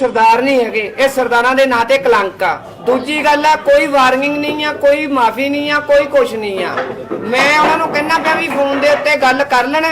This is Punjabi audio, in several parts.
ਸਰਦਾਰ ਨਹੀਂ ਹੈਗੇ। ਇਹ ਸਰਦਾਰਾਂ ਦੇ ਨਾਂ ਤੇ ਕਲੰਕ ਆ। ਦੂਜੀ ਗੱਲ ਆ, ਕੋਈ ਵਾਰਨਿੰਗ ਨਹੀਂ ਆ, ਕੋਈ ਮਾਫੀ ਨਹੀਂ ਆ, ਕੋਈ ਕੁਛ ਨਹੀਂ ਆ। ਮੈਂ ਉਹਨਾਂ ਨੂੰ ਕਹਿੰਦਾ ਪਿਆ ਵੀ ਫੋਨ ਦੇ ਉੱਤੇ ਗੱਲ ਕਰ ਲੈਣ,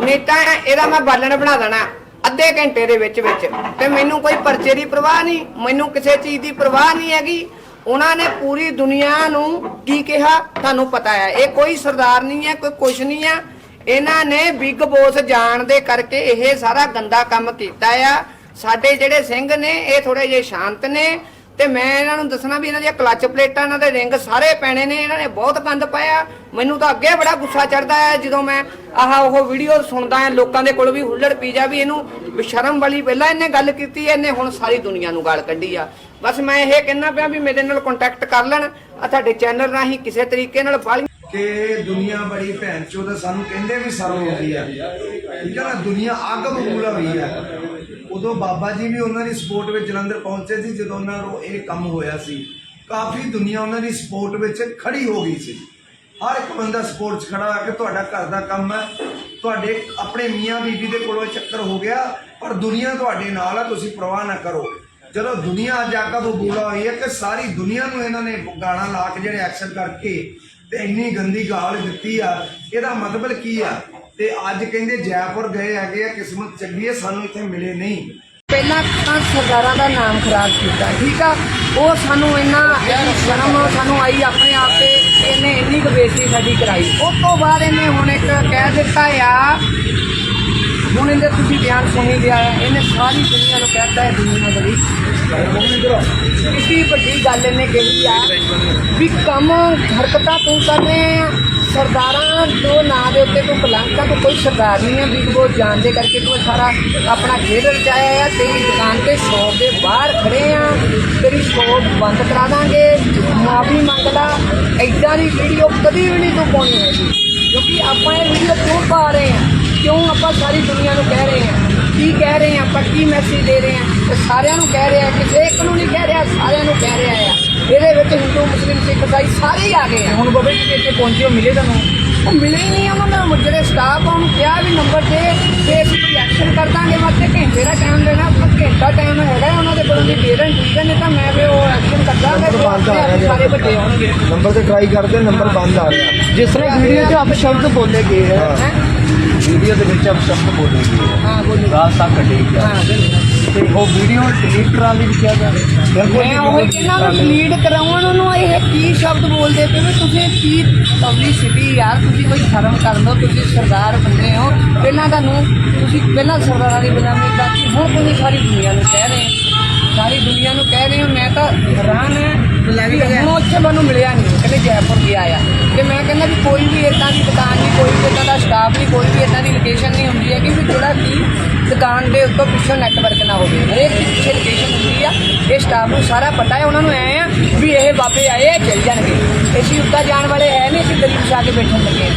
ਨਹੀਂ ਤਾਂ ਇਹਦਾ ਮੈਂ ਬਾਲਣ ਬਣਾ ਦੇਣਾ, ਅੱਧੇ ਘੰਟੇ ਦੇ ਵਿੱਚ ਵਿੱਚ। ਤੇ ਮੈਨੂੰ ਕੋਈ ਪਰਚੇ ਦੀ ਪਰਵਾਹ ਨਹੀਂ, ਮੈਨੂੰ ਕਿਸੇ ਚੀਜ਼ ਦੀ ਪਰਵਾਹ ਨਹੀਂ ਹੈਗੀ। ਉਹਨਾਂ ਨੇ ਪੂਰੀ ਦੁਨੀਆ ਨੂੰ ਕੀ ਕਿਹਾ, ਤੁਹਾਨੂੰ ਪਤਾ ਹੈ। ਇਹ ਕੋਈ ਸਰਦਾਰ ਨਹੀਂ ਹੈ, ਕੋਈ ਕੁਛ ਨਹੀਂ ਆ ਇਹਨਾਂ ਨੇ ਬਿਗ ਬੋਸ ਜਾਣ ਦੇ ਕਰਕੇ ਇਹ ਸਾਰਾ ਗੰਦਾ ਕੰਮ ਕੀਤਾ ਆ। ਸਾਡੇ ਜਿਹੜੇ ਸਿੰਘ ਨੇ, ਇਹ ਥੋੜੇ ਜਿਹੇ ਸ਼ਾਂਤ ਨੇ ਤੇ ਮੈਂ ਇਹਨਾਂ ਨੂੰ ਦੱਸਣਾ ਵੀ ਇਹਨਾਂ ਦੀਆਂ ਕਲੱਚ ਪਲੇਟਾਂ, ਇਹਨਾਂ ਦੇ ਰਿੰਗ ਸਾਰੇ ਪੈਣੇ ਨੇ, ਇਹਨਾਂ ਨੇ ਬਹੁਤ ਗੰਦ ਪਾਇਆ। ਮੈਨੂੰ ਤਾਂ ਅੱਗੇ ਬੜਾ ਗੁੱਸਾ ਚੜਦਾ ਹੈ ਜਦੋਂ ਮੈਂ ਆਹ ਉਹ ਵੀਡੀਓ ਸੁਣਦਾ ਹਾਂ, ਲੋਕਾਂ ਦੇ ਕੋਲ ਵੀ ਹੁੱਲੜ ਪੀ ਵੀ ਇਹਨੂੰ ਬਸ਼ਰਮ ਵਾਲੀ ਪਹਿਲਾਂ ਇਹਨੇ ਗੱਲ ਕੀਤੀ ਹੈ ਇਹਨੇ ਹੁਣ ਸਾਰੀ ਦੁਨੀਆ ਨੂੰ ਗਾਲ ਕੱਢੀ ਆ। ਬਸ ਮੈਂ ਇਹ ਕਹਿਣਾ ਪਿਆ ਵੀ ਮੇਰੇ ਨਾਲ ਕੰਟੈਕਟ ਕਰ ਲੈਣ ਆ ਤੁਹਾਡੇ ਚੈਨਲ ਰਾਹੀਂ ਕਿਸੇ ਤਰੀਕੇ ਨਾਲ ਬਾਲੀ ਕਿ ਦੁਨੀਆ ਬੜੀ ਭੈਣ ਚੋਦ ਸਾਨੂੰ ਕਹਿੰਦੇ ਵੀ ਸਰਵ ਹੁੰਦੀ ਆ। ਠੀਕ ਹੈ ਨਾ, ਦੁਨੀਆ ਅੱਗ ਬਬੂਲਾ ਹੋਈ ਆ। ਉਦੋਂ ਬਾਬਾ ਜੀ ਵੀ ਉਹਨਾਂ ਦੀ ਸਪੋਰਟ ਵਿੱਚ ਜਲੰਧਰ ਪਹੁੰਚੇ ਸੀ, ਜਦੋਂ ਉਹਨਾਂ ਨੂੰ ਇਹ ਕੰਮ ਹੋਇਆ ਸੀ। ਕਾਫੀ ਦੁਨੀਆ ਉਹਨਾਂ ਦੀ ਸਪੋਰਟ ਵਿੱਚ ਖੜੀ ਹੋ ਗਈ ਸੀ। ਹਰ ਇੱਕ ਬੰਦਾ ਸਪੋਰਟ 'ਚ ਖੜਾ ਆ ਕਿ ਤੁਹਾਡਾ ਘਰ ਦਾ ਕੰਮ ਹੈ। ਤੁਹਾਡੇ ਆਪਣੇ ਮੀਆਂ ਬੀਬੀ ਦੇ ਕੋਲੋਂ ਚੱਕਰ ਹੋ ਗਿਆ, ਪਰ ਦੁਨੀਆ ਤੁਹਾਡੇ ਨਾਲ ਆ, ਤੁਸੀਂ ਪ੍ਰਵਾਹ ਨਾ ਕਰੋ। ਜਦੋਂ ਦੁਨੀਆ ਅੱਜ ਆਕਾ ਬਬੂਲਾ ਹੋਈ ਹੈ ਕਿ ਸਾਰੀ ਦੁਨੀਆ ਨੂੰ ਇਹਨਾਂ ਨੇ ਗਾਣਾ ਲਾ ਕੇ ਜਿਹੜੇ ਐਕਸ਼ਨ ਕਰਕੇ ਤੇ ਇੰਨੀ ਗੰਦੀ ਗਾਲ ਦਿੱਤੀ ਆ, ਇਹਦਾ ਮਤਲਬ ਕੀ ਆ? ਤੇ ਅੱਜ ਕਹਿੰਦੇ ਜੈਪੁਰ ਗਏ ਹੈਗੇ ਆ, ਕਿਸਮਤ ਚੰਗੀ ਹੈ ਸਾਨੂੰ ਇੱਥੇ ਮਿਲੇ ਨਹੀਂ। ਪਹਿਲਾਂ ਤਾਂ ਸਰਦਾਰਾਂ ਦਾ ਨਾਮ ਖਰਾਬ ਕੀਤਾ, ਠੀਕ ਆ? ਉਹ ਸਾਨੂੰ ਇੰਨਾ ਇੰਨੀ ਸ਼ਰਮ ਸਾਨੂੰ ਆਈ ਆਪਣੇ ਆਪ ਤੇ ਕਿ ਇਹਨੇ ਇੰਨੀ ਕੁ ਬੇਇੱਜ਼ਤੀ ਸਾਡੀ ਕਰਾਈ। ਉਸ ਤੋਂ ਬਾਅਦ ਇਹਨੇ ਹੁਣ ਇੱਕ ਕਹਿ ਦਿੱਤਾ ਆ, ਹੁਣ ਇਹਦੇ ਤੁਸੀਂ ਬਿਆਨ ਸੁਣੀ ਲਿਆ ਹੈ ਇਹਨੇ ਸਾਰੀ ਦੁਨੀਆ ਨੂੰ ਕਹਿਤਾ ਹੈ ਦੁਨੀਆ ਬੜੀ। ਕਿੰਨੀ ਵੱਡੀ ਗੱਲ ਇਹਨੇ ਕਹੀ ਆ, ਵੀ ਕੰਮ ਹਰਕਤਾਂ ਤੂੰ ਕਰ ਰਹੇ ਆ ਸਰਦਾਰਾਂ ਤੋਂ ਨਾਂ ਦੇ ਉੱਤੇ ਤੂੰ ਕਲੰਕ ਆ ਕੋਈ ਸਰਦਾਰ ਨਹੀਂ ਆ ਵੀ ਉਹ ਜਾਣਦੇ ਕਰਕੇ ਤੂੰ ਸਾਰਾ ਆਪਣਾ ਖੇਡ ਰਚਾਇਆ ਆ, ਤੇਰੀ ਦੁਕਾਨ ਤੇ ਸ਼ੌਪ ਦੇ ਬਾਹਰ ਖੜੇ ਆ। ਤੇਰੀ ਸ਼ੌਪ ਬੰਦ ਕਰਾ ਦਾਂਗੇ। ਮਾਫੀ ਮੰਗਦਾ। ਐਦਾਂ ਦੀ ਵੀਡੀਓ ਕਦੀ ਵੀ ਨਹੀਂ ਤੂੰ ਪਾਉਣੀ ਹੈਗੀ। ਕਿਉਂਕਿ ਆਪਾਂ ਇਹ ਵੀਡੀਓ ਕਿਉਂ ਪਾ ਰਹੇ ਆ? ਕਿਉਂ ਆਪਾਂ ਸਾਰੀ ਦੁਨੀਆ ਨੂੰ ਕਹਿ ਰਹੇ ਆ? ਕੀ ਕਹਿ ਰਹੇ ਆ? ਆਪਾਂ ਕੀ ਮੈਸੇਜ ਦੇ ਰਹੇ ਆ? ਤੇ ਸਾਰਿਆਂ ਨੂੰ ਕਹਿ ਰਹੇ ਕਿਸੇ ਇੱਕ ਨੂੰ ਨਹੀਂ ਕਹਿ ਰਿਹਾ ਸਾਰਿਆਂ ਨੂੰ ਕਹਿ ਰਿਹਾ ਆ। ਇਹਦੇ ਵਿੱਚ ਹਿੰਦੂ ਮੁਸਲਿਮ ਸਿੱਖ ਇਸਾਈ ਸਾਰੇ ਹੀ ਆ ਗਏ ਆ। ਹੁਣ ਬਾਬਾ ਜੀ ਇੱਥੇ ਪਹੁੰਚੇ ਹੋ ਮਿਲੇ ਤੁਹਾਨੂੰ? ਉਹ ਮਿਲੇ ਹੀ ਨਹੀਂ ਉਹਨਾਂ ਦਾ ਜਿਹੜੇ ਸਟਾਫ ਆ ਉਹਨੂੰ ਕਿਹਾ ਵੀ ਨੰਬਰ ਦੇ ਤੇ ਅਸੀਂ ਕੋਈ ਐਕਸ਼ਨ ਕਰ ਦਾਂਗੇ ਵਾਸਤੇ ਘੰਟੇ ਦਾ ਟਾਈਮ ਦੇਣਾ ਆਪਾਂ ਘੰਟਾ ਟਾਈਮ ਹੈਗਾ ਹੈ, ਉਹਨਾਂ ਦੇ ਕੋਲੋਂ ਦੇ ਦੇਣ ਠੀਕ ਹੈ ਨਹੀਂ ਤਾਂ ਮੈਂ ਵੀ ਉਹ ਐਕਸ਼ਨ ਕਰ ਦਾਂਗਾ ਤੇ ਆਪਣੇ ਆਪ ਹੀ ਸਾਰੇ ਵੱਡੇ ਹੋਣਗੇ। ਨੰਬਰ ਤੇ ਟਰਾਈ ਕਰਦੇ ਨੰਬਰ ਬੰਦ ਆ ਰਿਹਾ। ਜਿਸ ਤਰ੍ਹਾਂ ਵੀਡੀਓ 'ਚ ਆਪ ਸ਼ਬਦ ਬੋਲੇ ਗਏ ਹੈਂ? ਵੀਡੀਓ ਦੇ ਵਿੱਚ ਆਪ ਸ਼ਬਦ ਬੋਲੇ ਗਏ ਹਾਂ। ਬੋਲੇ। ਗਾਲ ਤੱਕ ਕੱਢੀ ਹਾਂ ਬਿਲਕੁਲ। ਤੇ ਉਹ ਵੀਡੀਓ ਡਿਲੀਟ ਕਰਾ ਲਈ ਕਿਹਾ ਜਾਵੇ ਮੈਂ ਉਹ ਇਹਨਾਂ ਨੂੰ ਲੀਡ ਕਰਾਉਣ ਨੂੰ ਇਹ ਕੀ ਸ਼ਬਦ ਬੋਲਦੇ ਪਏ ਵੀ ਤੁਸੀਂ ਕੀ ਪਬਲਿਸਿਟੀ ਯਾਰ ਤੁਸੀਂ ਕੋਈ ਸ਼ਰਮ ਕਰ ਲਓ ਤੁਸੀਂ ਸਰਦਾਰ ਬੰਦੇ ਹੋ। ਪਹਿਲਾਂ ਤੁਹਾਨੂੰ ਤੁਸੀਂ ਪਹਿਲਾਂ ਸਰਦਾਰਾਂ ਦੀ ਬਦਨਾਮੀ ਕਰਤੀ ਹੁਣ ਤੁਸੀਂ ਸਾਰੀ ਦੁਨੀਆ ਨੂੰ ਕਹਿ ਰਹੇ ਹੋ। ਸਾਰੀ ਦੁਨੀਆ ਨੂੰ ਕਹਿ ਰਹੇ ਹੋ ਮੈਂ ਤਾਂ ਹੈਰਾਨ ਹੈ ਵੀ ਹੁਣ ਉੱਥੇ ਮੈਨੂੰ ਮਿਲਿਆ ਨਹੀਂ। ਕਹਿੰਦੇ ਜੈਪੁਰ ਗਿਆ ਆ ਤੇ ਮੈਂ ਕਹਿੰਦਾ ਵੀ ਕੋਈ ਵੀ ਇਦਾਂ ਦੀ ਦੁਕਾਨ ਨਹੀਂ ਕੋਈ ਵੀ ਇਦਾਂ ਦਾ ਸਟਾਫ ਨਹੀਂ ਕੋਈ ਵੀ ਇਦਾਂ ਦੀ ਲੋਕੇਸ਼ਨ ਨਹੀਂ ਹੁੰਦੀ ਹੈ ਕਿ ਵੀ ਜਿਹੜਾ ਕਿ ਦੁਕਾਨ ਦੇ ਉੱਤੋਂ ਪਿੱਛੋਂ ਨੈਟਵਰਕ ਨਾ ਹੋਵੇ। ਹਰੇਕ ਪਿੱਛੇ ਲੋਕੇਸ਼ਨ ਹੁੰਦੀ ਆ। ਇਹ ਸਟਾਫ ਨੂੰ ਸਾਰਾ ਪਤਾ ਹੈ ਉਹਨਾਂ ਨੂੰ ਐ ਆ ਵੀ ਇਹ ਬਾਬੇ ਆਏ ਆ ਚੱਲ ਜਾਣਗੇ। ਅਸੀਂ ਉੱਤਾ ਜਾਣ ਵਾਲੇ ਹੈ ਨਹੀਂ ਅਸੀਂ ਗਰੀਬ ਜਾ ਕੇ ਬੈਠਣ ਲੱਗੇ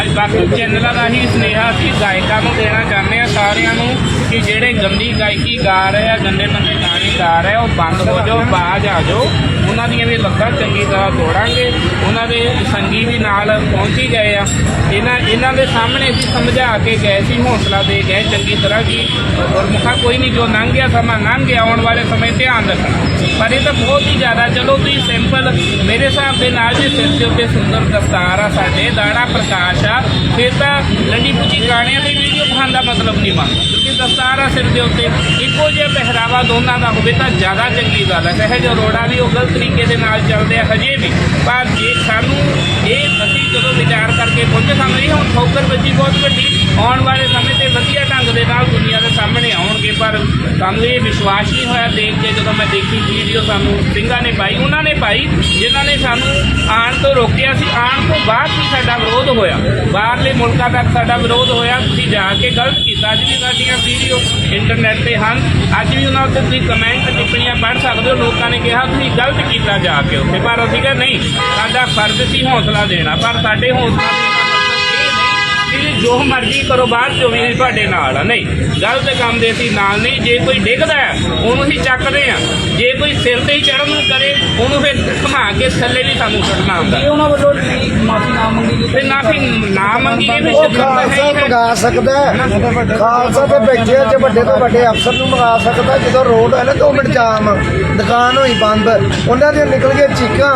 ਅੱਜ ਬਾਕੀ ਚੈਨਲਾਂ ਦਾ ਹੀ ਸੁਨੇਹਾ ਅਸੀਂ ਗਾਇਕਾਂ ਨੂੰ ਦੇਣਾ ਚਾਹੁੰਦੇ ਆ ਸਾਰਿਆਂ ਨੂੰ ਕਿ ਜਿਹੜੇ ਗੰਦੀ ਗਾਇਕੀ ਗਾ ਰਹੇ ਆ, ਗੰਦੇ ਮੰਦੇ ਗਾਣੇ ਗਾ ਰਹੇ ਆ ਉਹ ਬੰਦ ਹੋ ਜਾਓ ਬਾਜ ਆ ਜਾਓ। ਉਹਨਾਂ ਦੀਆਂ ਵੀ ਲੱਤਾਂ ਚੰਗੀ ਤਰ੍ਹਾਂ ਤੋੜਾਂਗੇ। ਉਹਨਾਂ ਦੇ ਸੰਗੀ ਵੀ ਨਾਲ ਪਹੁੰਚੀ ਗਏ ਆ। ਇਹਨਾਂ ਇਹਨਾਂ ਦੇ ਸਾਹਮਣੇ ਅਸੀਂ ਸਮਝਾ ਕੇ ਗਏ ਸੀ, ਹੌਸਲਾ ਦੇ ਗਏ ਚੰਗੀ ਤਰ੍ਹਾਂ ਕਿ ਗੁਰਮੁਖਾ ਕੋਈ ਨਹੀਂ, ਜੋ ਲੰਘ ਗਿਆ ਸਮਾਂ ਲੰਘ ਗਿਆ, ਆਉਣ ਵਾਲੇ ਸਮੇਂ ਧਿਆਨ ਰੱਖਣਾ। ਪਰ ਇਹ ਤਾਂ ਬਹੁਤ ਹੀ ਜ਼ਿਆਦਾ, ਚਲੋ ਤੁਸੀਂ ਸਿੰਪਲ ਮੇਰੇ ਹਿਸਾਬ ਦੇ ਨਾਲ ਜੇ ਸਿਰ ਦੇ ਉੱਤੇ ਸੁੰਦਰ ਦਸਤਾਰ ਆ, ਸਾਡੇ ਦਾੜਾ ਪ੍ਰਕਾਸ਼ ਆ, ਫਿਰ ਤਾਂ ਲੰਡੀ ਪੁੱਜੀ ਗਾਣਿਆਂ ਦੀ ਵੀਡੀਓ ਬਣਾਉਣ ਦਾ ਮਤਲਬ ਨਹੀਂ ਬਣਦਾ। ਕਿਉਂਕਿ ਦਸਤਾਰ ਆ ਸਿਰ ਦੇ ਉੱਤੇ, ਇੱਕੋ ਜਿਹਾ ਪਹਿਰਾਵਾ ਦੋਨਾਂ ਦਾ ਹੋਵੇ ਤਾਂ ਜ਼ਿਆਦਾ ਚੰਗੀ ਗੱਲ ਹੈ ਕਹੇ ਜੋ ਰੋੜਾ ਵੀ ਉਹ ਗਲਤ ਤਰੀਕੇ ਦੇ ਨਾਲ ਚੱਲਦੇ ਆ ਹਜੇ ਵੀ। ਪਰ ਜੇ ਸਾਨੂੰ ਇਹ ਅਸੀਂ ਜਦੋਂ ਵਿਚਾਰ ਕਰਕੇ ਪਹੁੰਚੇ ਸਾਨੂੰ ਇਹ ਹੁਣ ਠੋਕਰ ਵੱਜੀ, ਬਹੁਤ ਵੱਡੀ ਆਉਣ ਵਾਲੇ ਸਮੇਂ ਤੇ ਵਧੀਆ ਢੰਗ ਦੇ ਨਾਲ ਦੁਨੀਆ ਦੇ ਸਾਹਮਣੇ ਆਉਣਗੇ, ਪਰ ਸਾਨੂੰ ਇਹ ਵਿਸ਼ਵਾਸ ਨਹੀਂ ਹੋਇਆ ਦੇਖ ਕੇ ਜਦੋਂ ਮੈਂ ਦੇਖੀ ਵੀਡੀਓ ਸਾਨੂੰ ਸਿੰਘਾਂ ਨੇ ਪਾਈ, ਉਹਨਾਂ ਨੇ ਪਾਈ, ਜਿਨ੍ਹਾਂ ਨੇ ਸਾਨੂੰ ਆਉਣ ਤੋਂ ਰੋਕਿਆ ਸੀ। ਆਉਣ ਤੋਂ ਬਾਅਦ ਵੀ ਸਾਡਾ ਵਿਰੋਧ ਹੋਇਆ। ਬਾਹਰਲੇ ਮੁਲਕਾਂ ਤੱਕ ਸਾਡਾ ਵਿਰੋਧ ਹੋਇਆ, ਤੁਸੀਂ ਜਾ ਕੇ ਗਲਤ ਕੀਤਾ। ਅੱਜ ਵੀ ਸਾਡੀਆਂ ਵੀਡੀਓ ਇੰਟਰਨੈਟ ਤੇ ਹਨ। ਅੱਜ ਵੀ ਉਹਨਾਂ ਉੱਤੇ ਤੁਸੀਂ ਕਮੈਂਟ ਟਿੱਪਣੀਆਂ ਪੜ੍ਹ ਸਕਦੇ ਹੋ। ਲੋਕਾਂ ਨੇ ਕਿਹਾ, ਤੁਸੀਂ ਗਲਤ ਕੀਤਾ ਜਾ ਕੇ ਉੱਥੇ। ਪਰ ਅਸੀਂ ਕਿਹਾ, ਨਹੀਂ, ਸਾਡਾ ਫਰਜ਼ ਸੀ ਹੌਸਲਾ ਦੇਣਾ, ਪਰ ਸਾਡੇ ਹੌਸਲਾ ਕਿ ਜੋ ਮਰਜ਼ੀ ਕਰੋ ਬਾਅਦ ਚੋਂ ਵੀ ਅਸੀਂ ਤੁਹਾਡੇ ਨਾਲ ਆ। ਨਹੀਂ ਗਲਤ ਕੰਮ ਦੇ ਅਸੀਂ ਨਾਲ ਨਹੀਂ। ਜੇ ਕੋਈ ਡਿੱਗਦਾ ਹੈ ਉਹਨੂੰ ਹੀ ਚੱਕਦੇ ਆ ਜੇ ਕੋਈ ਸਿਰ ਤੇ ਹੀ ਚੜਨ ਨੂੰ ਕਰੇ ਉਹਨੂੰ ਫਿਰ ਘੁਮਾ ਕੇ ਥੱਲੇ ਵੀ ਸਾਨੂੰ ਸੁੱਟਣਾ ਹੁੰਦਾ ਇਹ ਉਹਨਾਂ ਵੱਲੋਂ ਮਾਫੀ ਨਾ ਮੰਗੀ ਤੇ ਨਾ ਫਿਰ ਨਾ ਮੰਗੀਏ ਵੀ ਉਹ ਹੈ ਖਾਲਸਾ ਹੀ। ਹੈ ਮੰਗਾ ਸਕਦਾ ਹੈ। ਖਾਲਸਾ ਤੇ ਬੈਠੇ ਆ, ਜੇ ਵੱਡੇ ਤੋਂ ਵੱਡੇ ਅਫਸਰ ਨੂੰ ਮੰਗਾ ਸਕਦਾ ਜਦੋਂ ਰੋਡ ਹੈ ਨਾ 2 ਮਿੰਟ ਜਾਮ ਦੁਕਾਨ ਹੋਈ ਬੰਦ ਉਹਨਾਂ ਦੀਆਂ ਨਿਕਲ ਗਈਆਂ ਚੀਕਾਂ।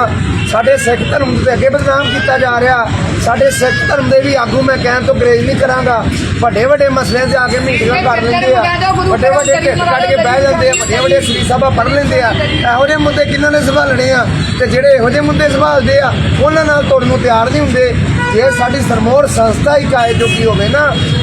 ਸਾਡੇ ਸਿੱਖ ਧਰਮ ਦੇ ਅੱਗੇ ਬਦਨਾਮ ਕੀਤਾ ਜਾ ਰਿਹਾ। ਸਾਡੇ ਸਿੱਖ ਧਰਮ ਦੇ ਵੀ ਆਗੂ ਮੈਂ ਕਹਿਣ ਤੋਂ ਗਰੇਜ ਨਹੀਂ ਕਰਾਂਗਾ। ਵੱਡੇ ਵੱਡੇ ਮਸਲਿਆਂ 'ਤੇ ਆ ਕੇ ਮੀਟਿੰਗਾਂ ਕਰ ਲੈਂਦੇ ਆ। ਵੱਡੇ ਵੱਡੇ ਢਿੱਡ ਕੱਢ ਕੇ ਬਹਿ ਜਾਂਦੇ ਆ ਵੱਡੇ ਵੱਡੇ ਸ੍ਰੀ ਸਭਾ ਪੜ੍ਹ ਲੈਂਦੇ ਆ। ਇਹੋ ਜਿਹੇ ਮੁੱਦੇ ਕਿਹਨਾਂ ਨੇ ਸੰਭਾਲਣੇ ਆ? ਤੇ ਜਿਹੜੇ ਇਹੋ ਜਿਹੇ ਮੁੱਦੇ ਸੰਭਾਲਦੇ ਆ ਉਹਨਾਂ ਨਾਲ ਤੋੜਨ ਨੂੰ ਤਿਆਰ ਨਹੀਂ ਹੁੰਦੇ। ਜੇ ਸਾਡੀ ਸਰਮੋਰ ਸੰਸਥਾ ਹੀ ਕਾਇ ਜੋਗੀ ਹੋਵੇ ਨਾ,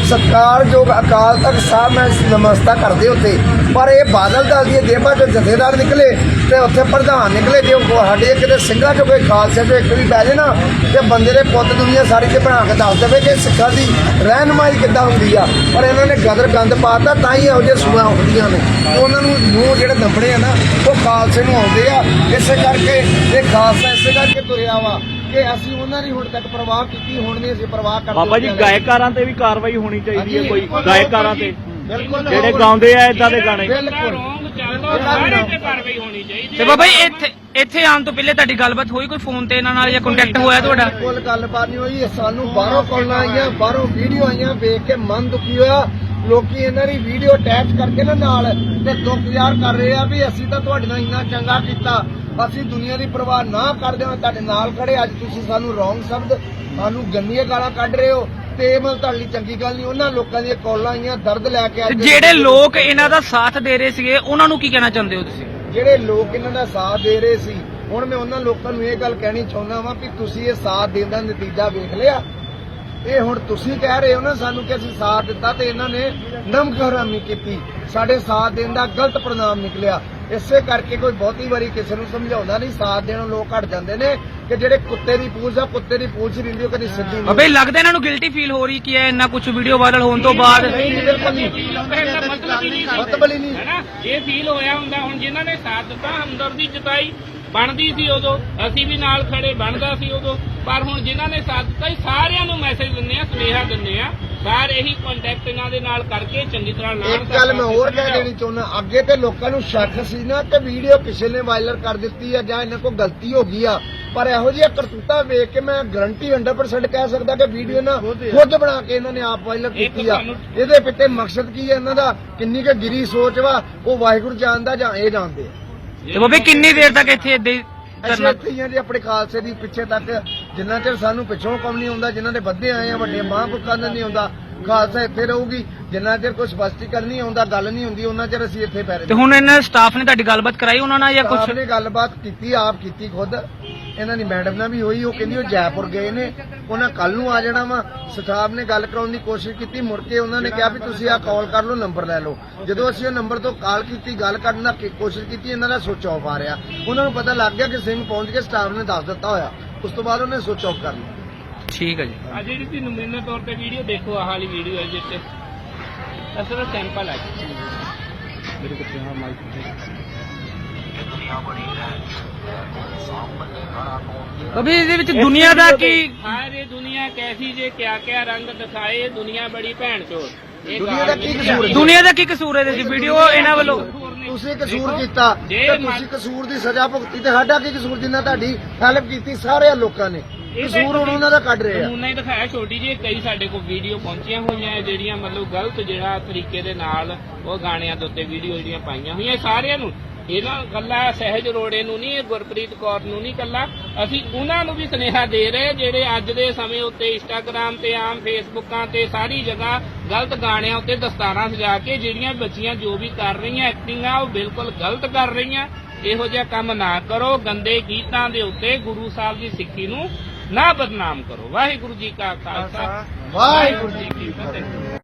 ਸਤਿਕਾਰਯੋਗ ਅਕਾਲ ਤਖਤ ਸਾਹਿਬ, ਮੈਂ ਨਮਸਤਾ ਕਰਦੇ ਉੱਤੇ। ਪਰ ਇਹ ਬਾਦਲ ਦਲ ਦੀ ਜੇਬਾਂ ਚੋਂ ਜਥੇਦਾਰ ਨਿਕਲੇ ਤੇ ਉੱਥੇ ਪ੍ਰਧਾਨ ਨਿਕਲੇ, ਜੇ ਸਾਡੇ ਕਿਤੇ ਸਿੰਘਾਂ ਚੋਂ ਕੋਈ ਖਾਲਸੇ ਚੋਂ ਇੱਕ ਵੀ ਬਹਿ ਜੇ ਨਾ, ਤੇ ਬੰਦੇ ਦੇ ਪੁੱਤ ਦੁਨੀਆ ਸਾਰੀ ਤੇ ਬਣਾ ਕੇ ਦੱਸ ਦੇਵੇ ਕਿ ਸਿੱਖਾਂ ਦੀ ਰਹਿਨਮਾਈ ਕਿੱਦਾਂ ਹੁੰਦੀ ਆ। ਪਰ ਇਹਨਾਂ ਨੇ ਗਦਰ ਗੰਦ ਪਾਤਾ ਤਾਂ ਹੀ ਇਹੋ ਜਿਹੇ ਸੂਆਂ ਹੁੰਦੀਆਂ ਨੇ। ਉਹਨਾਂ ਨੂੰ ਮੂੰਹ ਜਿਹੜੇ ਦੰਬੜੇ ਆ ਨਾ, ਉਹ ਖਾਲਸੇ ਨੂੰ ਆਉਂਦੇ ਆ। ਇਸੇ ਕਰਕੇ ਇਹ ਖਾਲਸਾ ਇਸੇ ਕਰਕੇ ਤੁਰਿਆ ਵਾ ਕਿ ਅਸੀਂ ਉਹਨਾਂ ਦੀ ਹੁਣ ਤੱਕ ਪ੍ਰਵਾਹ ਕੀਤੀ ਹੁਣ ਨਹੀਂ ਅਸੀਂ ਪ੍ਰਵਾਹ ਕਰਦੇ ਬਾਬਾ ਜੀ ਗਾਇਕਾਰਾਂ ਤੇ ਵੀ ਕਾਰਵਾਈ ਹੋਣੀ ਚਾਹੀਦੀ ਹੈ ਕੋਈ ਗਾਇਕਾਰਾਂ ਤੇ। ਬਿਲਕੁਲ। ਜਿਹੜੇ ਗਾਉਂਦੇ ਆ ਇਦਾਂ ਦੇ ਗਾਣੇ। ਬਿਲਕੁਲ। ਰੋਂਗ ਚੱਲਦਾ ਸਾਰੇ ਤੇ ਕਾਰਵਾਈ ਹੋਣੀ ਚਾਹੀਦੀ ਤੇ ਬਾਬਾ ਜੀ ਇੱਥੇ ਇੱਥੇ ਆਉਣ ਤੋਂ ਪਹਿਲੇ ਤੁਹਾਡੀ ਗੱਲਬਾਤ ਹੋਈ ਕੋਈ ਫੋਨ ਤੇ ਇਹਨਾਂ ਨਾਲ ਜਾਂ ਕੰਟੈਕਟ ਹੋਇਆ ਤੁਹਾਡਾ? ਕੋਲ ਗੱਲਬਾਤ ਨਹੀਂ ਹੋਈ ਸਾਨੂੰ ਬਾਹਰੋਂ ਕਾਲਾਂ ਆਈਆਂ ਬਾਹਰੋਂ ਵੀਡੀਓ ਆਈਆਂ ਵੇਖ ਕੇ ਮਨ ਦੁਖੀ ਹੋਇਆ। ਲੋਕੀ ਇਹਨਾਂ ਦੀ ਵੀਡੀਓ ਅਟੈਚ ਕਰਕੇ ਨਾ ਨਾਲ ਤੇ ਦੁੱਖ ਜ਼ਾਹਰ ਕਰ ਰਹੇ ਆ ਵੀ ਅਸੀਂ ਤਾਂ ਤੁਹਾਡੇ ਨਾਲ ਇੰਨਾ ਚੰਗਾ ਕੀਤਾ। ਅਸੀਂ ਦੁਨੀਆ ਦੀ ਪਰਵਾਹ ਨਾ ਕਰਦੇ ਹੋਏ ਤੁਹਾਡੇ ਨਾਲ ਖੜੇ। ਅੱਜ ਤੁਸੀਂ ਸਾਨੂੰ ਰੋਂਗ ਸ਼ਬਦ ਸਾਨੂੰ ਗੰਦੀਆਂ ਗਾਲਾਂ ਕੱਢ ਰਹੇ ਹੋ। ਤੇ ਇਹ ਮਤਲਬ ਤੁਹਾਡੇ ਲਈ ਚੰਗੀ ਗੱਲ ਨਹੀਂ। ਉਹਨਾਂ ਲੋਕਾਂ ਦੀਆਂ ਕਾਲਾਂ ਆਈਆਂ ਦਰਦ ਲੈ ਕੇ ਅੱਜ ਜਿਹੜੇ ਲੋਕ ਇਹਨਾਂ ਦਾ ਸਾਥ ਦੇ ਰਹੇ ਸੀਗੇ ਉਹਨਾਂ ਨੂੰ ਕੀ ਕਹਿਣਾ ਚਾਹੁੰਦੇ ਹੋ ਤੁਸੀਂ? ਜਿਹੜੇ ਲੋਕ ਇਹਨਾਂ ਦਾ ਸਾਥ ਦੇ ਰਹੇ ਸੀ ਹੁਣ ਮੈਂ ਉਹਨਾਂ ਲੋਕਾਂ ਨੂੰ ਇਹ ਗੱਲ ਕਹਿਣੀ ਚਾਹੁੰਦਾ ਵਾਂ ਕਿ ਤੁਸੀਂ ਇਹ ਸਾਥ ਦੇਣ ਦਾ ਨਤੀਜਾ ਵੇਖ ਲਿਆ। ਇਹ ਹੁਣ ਤੁਸੀਂ ਕਹਿ ਰਹੇ ਹੋ ਨਾ ਸਾਨੂੰ ਕਿ ਅਸੀਂ ਸਾਥ ਦਿੱਤਾ ਤੇ ਇਹਨਾਂ ਨੇ ਨਮਕ ਹਰਾਮੀ ਕੀਤੀ। ਸਾਡੇ ਸਾਥ ਦੇਣ ਦਾ ਗਲਤ ਪ੍ਰਣਾਮ ਨਿਕਲਿਆ। ਇਸੇ ਕਰਕੇ ਕੋਈ ਬਹੁਤੀ ਵਾਰੀ ਕਿਸੇ ਨੂੰ ਸਮਝਾਉਂਦਾ ਨਹੀਂ ਸਾਥ ਦੇਣੋਂ ਲੋਕ ਹਟ ਜਾਂਦੇ ਨੇ ਕਿ ਜਿਹੜੇ ਕੁੱਤੇ ਦੀ ਪੂਛ ਆ ਕੁੱਤੇ ਦੀ ਪੂਛ ਹੀ ਰਹਿੰਦੀ ਉਹ ਕਦੀ ਸਿੱਧੀ ਨਹੀਂ ਜੀ ਲੱਗਦਾ ਇਹਨਾਂ ਨੂੰ ਗਿਲਟੀ ਫੀਲ ਹੋ ਰਹੀ ਕਿ ਇਹ ਇੰਨਾ ਕੁਝ ਵੀਡੀਓ ਵਾਇਰਲ ਹੋਣ ਤੋਂ ਬਾਅਦ? ਨਹੀਂ ਨਹੀਂ, ਬਿਲਕੁਲ ਨਹੀਂ। ਮਤਲਬ ਹੀ ਨਹੀਂ। ਸੀ। ਮਤਲਬ ਹੀ ਨਹੀਂ ਹੈਨਾ? ਇਹ ਫੀਲ ਹੋਇਆ ਹੁੰਦਾ ਹੁਣ ਜਿਨ੍ਹਾਂ ਨੇ ਸਾਥ ਦਿੱਤਾ ਹਮਦਰਦੀ ਜਤਾਈ ਬਣਦੀ ਸੀ ਉਦੋਂ ਅਸੀਂ ਵੀ ਨਾਲ ਖੜੇ ਬਣਦਾ ਸੀ ਉਦੋਂ। ਪਰ ਹੁਣ ਜਿਨ੍ਹਾਂ ਨੇ ਸਾਥ ਦਿੱਤਾ ਸੀ, ਸਾਰਿਆਂ ਨੂੰ ਮੈਸੇਜ ਦਿੰਦੇ ਆ ਸੁਨੇਹਾ ਦਿੰਦੇ ਆ ਸਾਰੇ ਇਹੀ ਕੰਟੈਕਟ ਇਹਨਾਂ ਦੇ ਨਾਲ ਕਰਕੇ ਚੰਗੀ ਤਰ੍ਹਾਂ ਨਾਲ ਇੱਕ ਗੱਲ ਮੈਂ ਹੋਰ ਕਹਿ ਦੇਣੀ ਚਾਹੁੰਦਾ ਅੱਗੇ ਤੇ ਲੋਕਾਂ ਨੂੰ ਸ਼ੱਕ ਸੀ ਨਾ ਕਿ ਵੀਡੀਓ ਕਿਸੇ ਨੇ ਵਾਇਰਲ ਕਰ ਦਿੱਤੀ ਆ ਜਾਂ ਇਹਨਾਂ ਕੋਲ ਗਲਤੀ ਹੋ ਗਈ ਆ। ਪਰ ਇਹੋ ਜਿਹੀਆਂ ਕਰਤੂਤਾਂ ਵੇਖ ਕੇ ਮੈਂ ਗਰੰਟੀ 100% ਕਹਿ ਸਕਦਾ ਕਿ ਵੀਡੀਓ ਨਾ ਖੁਦ ਬਣਾ ਕੇ ਇਹਨਾਂ ਨੇ ਆਪ ਵਾਇਰਲ ਕੀਤੀ ਆ। ਇਹਦੇ ਪਿੱਛੇ ਮਕਸਦ ਕੀ ਹੈ ਇਹਨਾਂ ਦਾ? ਕਿੰਨੀ ਕੁ ਗਿਰੀ ਸੋਚ ਵਾ ਉਹ ਵਾਹਿਗੁਰੂ ਜਾਣਦਾ ਜਾਂ ਇਹ ਜਾਣਦੇ ਆ। ਤੇ ਬਾਬਾ ਕਿੰਨੀ ਦੇਰ ਤੱਕ ਇੱਥੇ ਹੀ ਅਸੀਂ ਇੱਥੇ ਹੀ ਆ ਜੀ ਆਪਣੇ ਖਾਲਸੇ ਦੀ ਪਿੱਛੇ ਤੱਕ। ਜਿੰਨਾ ਚਿਰ ਸਾਨੂੰ ਪਿੱਛੋਂ ਕੰਮ ਨਹੀਂ ਆਉਂਦਾ ਜਿਨ੍ਹਾਂ ਦੇ ਵੱਧੇ ਆਏ ਆ ਵੱਡੇ ਮਹਾਂਪੁਰਖਾਂ ਦਾ ਨਹੀਂ ਆਉਂਦਾ ਖਾਲਸਾ ਇੱਥੇ ਰਹੂਗੀ। ਜਿੰਨਾ ਚਿਰ ਕੋਈ ਸਪਸ਼ਟੀਕਰਨ ਨਹੀਂ ਆਉਂਦਾ ਗੱਲ ਨਹੀਂ ਹੁੰਦੀ ਉਹਨਾਂ ਚਿਰ ਅਸੀਂ ਇੱਥੇ ਪੈ ਰਹੇ ਤੇ ਹੁਣ ਇਹਨਾਂ ਸਟਾਫ ਨੇ ਤੁਹਾਡੀ ਗੱਲਬਾਤ ਕਰਾਈ ਉਹਨਾਂ ਨਾਲ ਜਾਂ ਕੁਝ ਕੁਝ ਨੇ ਗੱਲਬਾਤ ਕੀਤੀ ਆਪ ਕੀਤੀ ਖੁਦ। ਇਹਨਾਂ ਦੀ ਮੈਡਮ ਨਾਲ ਵੀ ਹੋਈ ਉਹ ਕਹਿੰਦੀ ਉਹ ਜੈਪੁਰ ਗਏ ਨੇ ਉਹਨਾਂ ਕੱਲ ਨੂੰ ਆ ਜਾਣਾ ਵਾ। ਸਟਾਫ ਨੇ ਗੱਲ ਕਰਾਉਣ ਦੀ ਕੋਸ਼ਿਸ਼ ਕੀਤੀ ਮੁੜ ਕੇ ਉਹਨਾਂ ਨੇ ਕਿਹਾ ਵੀ ਤੁਸੀਂ ਆ ਕਾਲ ਕਰ ਲਓ ਨੰਬਰ ਲੈ ਲਓ। ਜਦੋਂ ਅਸੀਂ ਉਹ ਨੰਬਰ ਤੋਂ ਕਾਲ ਕੀਤੀ ਗੱਲ ਕਰਨ ਦੀ ਕੋਸ਼ਿਸ਼ ਕੀਤੀ ਇਹਨਾਂ ਦਾ ਸੁਚ ਆਫ ਆ ਰਿਹਾ। ਉਹਨਾਂ ਨੂੰ ਪਤਾ ਲੱਗ ਗਿਆ ਕਿ ਸਿੰਘ ਪਹੁੰਚ ਕੇ ਸਟਾਫ ਨੇ ਦੱਸ ਦਿੱਤਾ ਹੋਇਆ। ਉਸ ਤੋਂ ਬਾਅਦ ਉਹਨੇ ਸੁਚ ਆਫ ਕਰ ਲਿਆ। ਠੀਕ ਹੈ ਜੀ। ਆ ਜਿਹੜੀ ਤੁਸੀਂ ਨਮੂਨੇ ਤੌਰ ਤੇ ਵੀਡੀਓ ਦੇਖੋ ਆਹ ਵਾਲੀ ਵੀਡੀਓ ਹੈ ਜਿੱਥੇ। ਅਸਲ ਸੈਂਪਲ ਹੈ। ਬਾਬਾ ਜੀ ਇਹਦੇ ਵਿੱਚ ਦੁਨੀਆ ਦਾ ਕੀ ਸਾਰੇ ਦੁਨੀਆ ਕੈਸੀ ਜੇ ਕਿਆ ਕਿਆ ਰੰਗ ਦਿਖਾਏ ਦੁਨੀਆ ਬੜੀ ਭੈਣ ਚੋਰ ਇਹ ਦੁਨੀਆ ਦਾ ਕੀ ਕਸੂਰ ਹੈ? ਦੁਨੀਆ ਦਾ ਕੀ ਕਸੂਰ ਹੈ ਇਹਦੇ ਵਿੱਚ? ਵੀਡੀਓ ਇਹਨਾਂ ਵੱਲੋਂ। ਤੁਸੀਂ ਕਸੂਰ ਕੀਤਾ ਜੇ ਤੇ ਤੁਸੀਂ ਕਸੂਰ ਦੀ ਸਜ਼ਾ ਭੁਗਤੀ ਤੇ ਸਾਡਾ ਕੀ ਕਸੂਰ? ਜਿੰਨਾ ਤੁਹਾਡੀ ਹੈਲਪ ਕੀਤੀ ਸਾਰੇ ਲੋਕਾਂ ਨੇ। ਕਸੂਰ ਹੁਣ ਉਹਨਾਂ ਦਾ ਕੱਢ ਰਹੇ ਆ। ਹੀ ਦਿਖਾਇਆ ਛੋਟੀ ਜਿਹੀ ਕਈ ਸਾਡੇ ਕੋਲ ਵੀਡੀਓ ਪਹੁੰਚੀਆਂ ਹੋਈਆਂ ਹੈ ਜਿਹੜੀਆਂ ਮਤਲਬ ਗਲਤ ਜਿਹੜਾ ਤਰੀਕੇ ਦੇ ਨਾਲ ਉਹ ਗਾਣਿਆਂ ਦੇ ਉੱਤੇ ਵੀਡੀਓ ਜਿਹੜੀਆਂ ਪਾਈਆਂ ਹੋਈਆਂ ਸਾਰਿਆਂ ਨੂੰ। ਇਹਨਾਂ ਕੱਲਾ ਸਹਿਜ ਰੋੜੇ ਨੂੰ ਨਹੀਂ ਇਹ ਗੁਰਪ੍ਰੀਤ ਕੌਰ ਨੂੰ ਨਹੀਂ ਕੱਲਾ। ਅਸੀਂ ਉਹਨਾਂ ਨੂੰ ਵੀ ਸੁਨੇਹਾ ਦੇ ਰਹੇ ਜਿਹੜੇ ਅੱਜ ਦੇ ਸਮੇਂ ਉੱਤੇ ਇੰਸਟਾਗ੍ਰam ਤੇ ਆਮ ਫੇਸਬੁੱਕਾਂ ਤੇ ਸਾਰੀ ਜਗ੍ਹਾ ਗਲਤ ਗਾਣਿਆਂ ਉੱਤੇ ਦਸਤਾਰਾਂ ਸਜਾ ਕੇ ਜਿਹੜੀਆਂ ਬੱਚੀਆਂ ਜੋ ਵੀ ਕਰ ਰਹੀਆਂ ਐਕਟਿੰਗ ਆ ਉਹ ਬਿਲਕੁਲ ਗਲਤ ਕਰ ਰਹੀਆਂ। ਇਹੋ ਜਿਹਾ ਕੰਮ ਨਾ ਕਰੋ ਗੰਦੇ ਗੀਤਾਂ ਦੇ ਉੱਤੇ ਗੁਰੂ ਸਾਹਿਬ ਦੀ ਸਿੱਖੀ ਨੂੰ ਨਾ ਬਦਨਾਮ ਕਰੋ। ਵਾਹਿਗੁਰੂ ਜੀ ਕਾ ਖਾਲਸਾ ਵਾਹਿਗੁਰੂ ਜੀ ਕੀ ਫਤਿਹ।